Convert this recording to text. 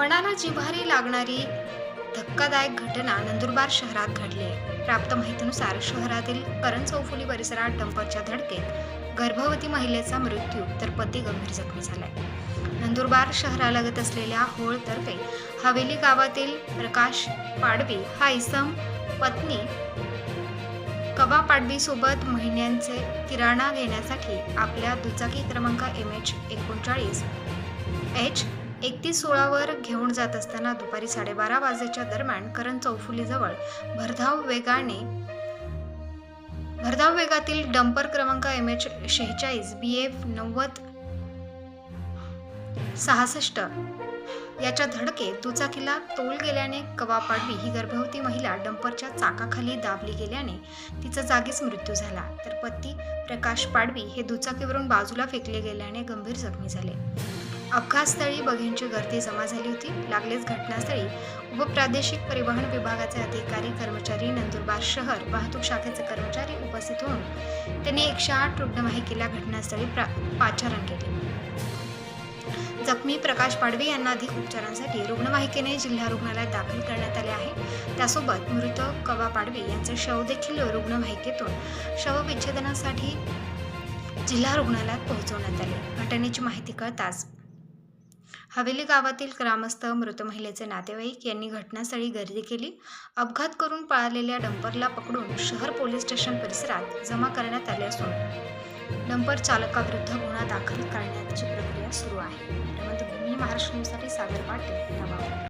मनाला जिव्हारी लागणारी धक्कादायक घटना नंदुरबार शहरात घडली. आहे प्राप्त माहितीनुसार शहरातील करण चौफुली परिसरात डंपरच्या धडकेत गर्भवती महिलेचा मृत्यू तर पती गंभीर जखमी झालाय. नंदुरबार शहरालगत असलेल्या होळतर्फे हवेली गावातील प्रकाश पाडवी हा इसम पत्नी कबा पाडवी सोबत महिन्यांचे किराणा घेण्यासाठी आपल्या दुचाकी क्रमांक एम एच एकोणचाळीस एच एकतीस सोळावर घेऊन जात असताना दुपारी साडेबारा वाजेच्या दरम्यान करण चौफुलीजवळ भरधाव वेगाने भरधाव वेगातील डंपर क्रमांक एम एच शेहेचाळीस बी एफ नव्वद सहासष्ट याच्या धडकेत दुचाकीला तोल गेल्याने कवा पाडवी ही गर्भवती महिला डंपरच्या चाकाखाली दाबली गेल्याने तिचा जागीच मृत्यू झाला. तर पती प्रकाश पाडवी हे दुचाकीवरून बाजूला फेकले गेल्याने गंभीर जखमी झाले. अपघातस्थळी बघ्यांची गर्दी जमा झाली होती. लागलेच घटनास्थळी उपप्रादेशिक परिवहन विभागाचे अधिकारी कर्मचारी नंदुरबार शहर वाहतूक शाखेचे कर्मचारी उपस्थित होऊन त्यांनी एकशे आठ रुग्णवाहिकेला घटनास्थळी प्रा पाचारण केले. जखमी प्रकाश पाडवे यांना अधिक उपचारांसाठी रुग्णवाहिकेने जिल्हा रुग्णालयात दाखल करण्यात आले आहे. त्यासोबत मृत कवा पाडवे यांचे शव देखील रुग्णवाहिकेतून शवविच्छेदनासाठी जिल्हा रुग्णालयात पोहोचवण्यात आले. घटनेची माहिती कळताच हवेली गावातील ग्रामस्थ मृत महिलेचे नातेवाईक यांनी घटनास्थळी गर्दी केली. अपघात करून पळालेल्या डंपरला पकडून शहर पोलीस स्टेशन परिसरात जमा करण्यात आले असून डंपर चालकाविरुद्ध गुन्हा दाखल करण्याची प्रक्रिया सुरू आहे. महाराष्ट्र न्यूजसाठी सागर पाटील